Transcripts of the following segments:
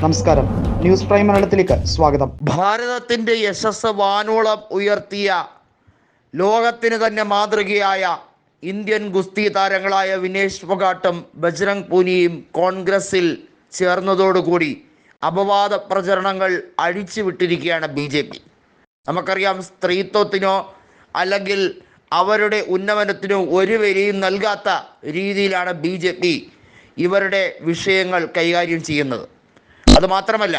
നമസ്കാരം. News prime മലയാളത്തിലേക്ക് സ്വാഗതം. ഭാരതത്തിന്റെ യശസ് വാനോളം ഉയർത്തിയ ലോകത്തിന് തന്നെ മാതൃകയായ ഇന്ത്യൻ ഗുസ്തി താരങ്ങളായ വിനേഷ് ഫൊഗാട്ടും ബജ്രംഗ് പൂനിയും കോൺഗ്രസിൽ ചേർന്നതോടുകൂടി അപവാദ പ്രചരണങ്ങൾ അഴിച്ചുവിട്ടിരിക്കുകയാണ് ബി ജെ പി. നമുക്കറിയാം സ്ത്രീത്വത്തിനോ അല്ലെങ്കിൽ അവരുടെ ഉന്നമനത്തിനോ ഒരു വിലയും നൽകാത്ത രീതിയിലാണ് ബി ജെ പി ഇവരുടെ വിഷയങ്ങൾ കൈകാര്യം ചെയ്യുന്നത്. അതുമാത്രമല്ല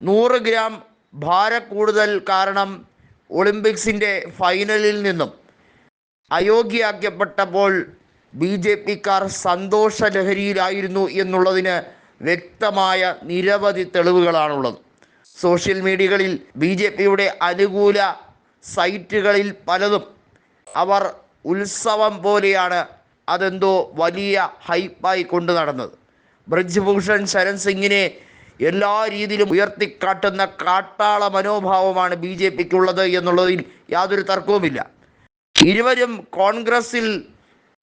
നൂറ് ഗ്രാം ഭാര കൂടുതൽ കാരണം ഒളിമ്പിക്സിന്റെ ഫൈനലിൽ നിന്നും അയോഗ്യയാക്കപ്പെട്ടപ്പോൾ ബി ജെ പിക്കാർ സന്തോഷ ലഹരിയിലായിരുന്നു എന്നുള്ളതിന് വ്യക്തമായ നിരവധി തെളിവുകളാണുള്ളത്. സോഷ്യൽ മീഡിയകളിൽ ബി ജെ പിയുടെ അനുകൂല സൈറ്റുകളിൽ പലതും അവർ ഉത്സവം പോലെയാണ് അതെന്തോ വലിയ ഹൈപ്പായി കൊണ്ടു നടന്നത്. ബ്രിജ്ഭൂഷൺ ശരൺ സിംഗിനെ എല്ലാ രീതിയിലും ഉയർത്തിക്കാട്ടുന്ന കാട്ടാള മനോഭാവമാണ് ബി ജെ പിക്കുള്ളത് എന്നുള്ളതിൽ യാതൊരു തർക്കവുമില്ല. ഇരുവരും കോൺഗ്രസിൽ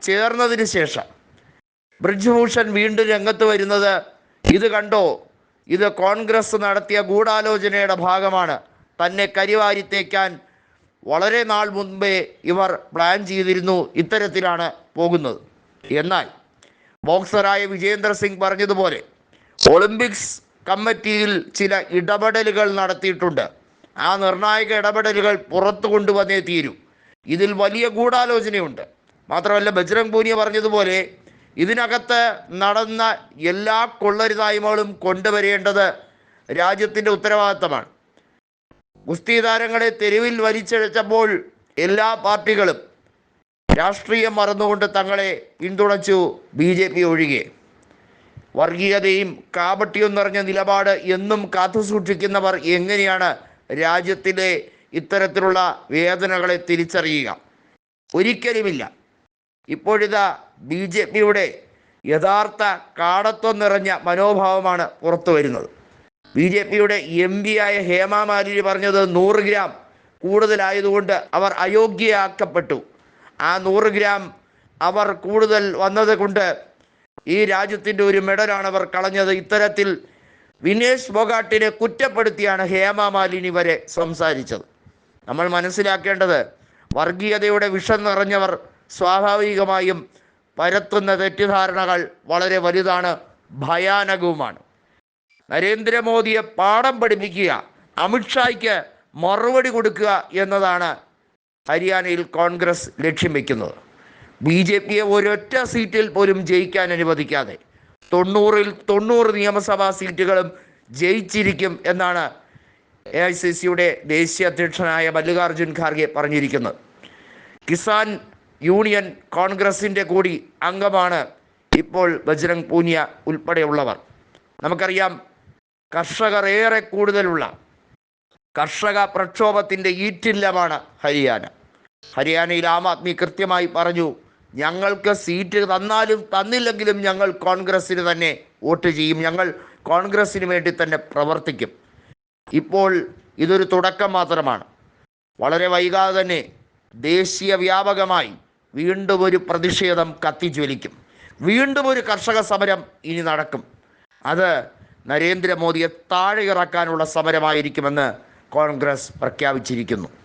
ചേർന്നതിന് ശേഷം ബ്രിജ്ഭൂഷൺ വീണ്ടും രംഗത്ത് വരുന്നത് ഇത് കണ്ടോ? ഇത് കോൺഗ്രസ് നടത്തിയ ഗൂഢാലോചനയുടെ ഭാഗമാണ്. തന്നെ കരിവാരിത്തേക്കാൻ വളരെ നാൾ മുൻപേ ഇവർ പ്ലാൻ ചെയ്തിരുന്നു ഇത്തരത്തിലാണ് പോകുന്നത്. എന്നാൽ ബോക്സറായ വിജേന്ദ്ര സിംഗ് പറഞ്ഞതുപോലെ ഒളിമ്പിക്സ് കമ്മിറ്റിയിൽ ചില ഇടപെടലുകൾ നടത്തിയിട്ടുണ്ട്. ആ നിർണായക ഇടപെടലുകൾ പുറത്തു കൊണ്ടുവന്നേ തീരൂ. ഇതിൽ വലിയ ഗൂഢാലോചനയുണ്ട്. മാത്രമല്ല ബജ്രംഗ് പൂനിയ പറഞ്ഞതുപോലെ ഇതിനകത്ത് നടന്ന എല്ലാ കൊള്ളരുതായ്മകളും കൊണ്ടുവരേണ്ടത് രാജ്യത്തിന്റെ ഉത്തരവാദിത്തമാണ്. ഗുസ്തി താരങ്ങളെ തെരുവിൽ വലിച്ചഴച്ചപ്പോൾ എല്ലാ പാർട്ടികളും രാഷ്ട്രീയം മറന്നുകൊണ്ട് തങ്ങളെ പിന്തുണച്ചു ബി ജെ പി ഒഴികെ. വർഗീയതയും കാപട്യവും നിറഞ്ഞ നിലപാട് എന്നും കാത്തുസൂക്ഷിക്കുന്നവർ എങ്ങനെയാണ് രാജ്യത്തിലെ ഇത്തരത്തിലുള്ള വേദനകളെ തിരിച്ചറിയുക? ഒരിക്കലുമില്ല. ഇപ്പോഴിതാ ബി ജെ പിയുടെ യഥാർത്ഥ കാടത്വം നിറഞ്ഞ മനോഭാവമാണ് പുറത്തു വരുന്നത്. ബി ജെ പിയുടെ എം പി ആയ ഹേമ മാലിനി പറഞ്ഞത് നൂറ് ഗ്രാം കൂടുതലായതുകൊണ്ട് അവർ അയോഗ്യയാക്കപ്പെട്ടു. ആ നൂറ് ഗ്രാം അവർ കൂടുതൽ വന്നത് കൊണ്ട് ഈ രാജ്യത്തിന്റെ ഒരു മെഡലാണ് അവർ കളഞ്ഞത്. ഇത്തരത്തിൽ വിനേഷ് ബൊഗാട്ടിനെ കുറ്റപ്പെടുത്തിയാണ് ഹേമ മാലിനി വരെ സംസാരിച്ചത്. നമ്മൾ മനസ്സിലാക്കേണ്ടത് വർഗീയതയുടെ വിഷം നിറഞ്ഞവർ സ്വാഭാവികമായും പരത്തുന്ന തെറ്റിദ്ധാരണകൾ വളരെ വലുതാണ് ഭയാനകവുമാണ്. നരേന്ദ്രമോദിയെ പാഠം പഠിപ്പിക്കുക അമിത്ഷായ്ക്ക് മറുപടി കൊടുക്കുക എന്നതാണ് ഹരിയാനയിൽ കോൺഗ്രസ് ലക്ഷ്യം വയ്ക്കുന്നത് ബി ജെ പിയെ ഒരൊറ്റ സീറ്റിൽ പോലും ജയിക്കാൻ അനുവദിക്കാതെ തൊണ്ണൂറിൽ തൊണ്ണൂറ് നിയമസഭാ സീറ്റുകളും ജയിച്ചിരിക്കും എന്നാണ് എ ഐ സി സിയുടെ ദേശീയ അധ്യക്ഷനായ മല്ലികാർജുൻ ഖാർഗെ പറഞ്ഞിരിക്കുന്നത്. കിസാൻ യൂണിയൻ കോൺഗ്രസിന്റെ കൂടി അംഗമാണ് ഇപ്പോൾ ബജ്രംഗ് പൂനിയ ഉൾപ്പെടെയുള്ളവർ. നമുക്കറിയാം കർഷകർ ഏറെ കൂടുതലുള്ള കർഷക പ്രക്ഷോഭത്തിന്റെ ഈറ്റില്ലമാണ് ഹരിയാന. ഹരിയാനയിൽ ആം ആദ്മി കൃത്യമായി പറഞ്ഞു ഞങ്ങൾക്ക് സീറ്റ് തന്നാലും തന്നില്ലെങ്കിലും ഞങ്ങൾ കോൺഗ്രസ്സിന് തന്നെ വോട്ട് ചെയ്യും. ഞങ്ങൾ കോൺഗ്രസ്സിന് വേണ്ടി തന്നെ പ്രവർത്തിക്കും. ഇപ്പോൾ ഇതൊരു തുടക്കം മാത്രമാണ്. വളരെ വൈകാതെ തന്നെ ദേശീയ വ്യാപകമായി വീണ്ടും ഒരു പ്രതിഷേധം കത്തിജ്വലിക്കും. വീണ്ടും ഒരു കർഷക സമരം ഇനി നടക്കും. അത് നരേന്ദ്രമോദിയെ താഴെ ഇറക്കാനുള്ള സമരമായിരിക്കുമെന്ന് കോൺഗ്രസ് പ്രഖ്യാപിച്ചിരിക്കുന്നു.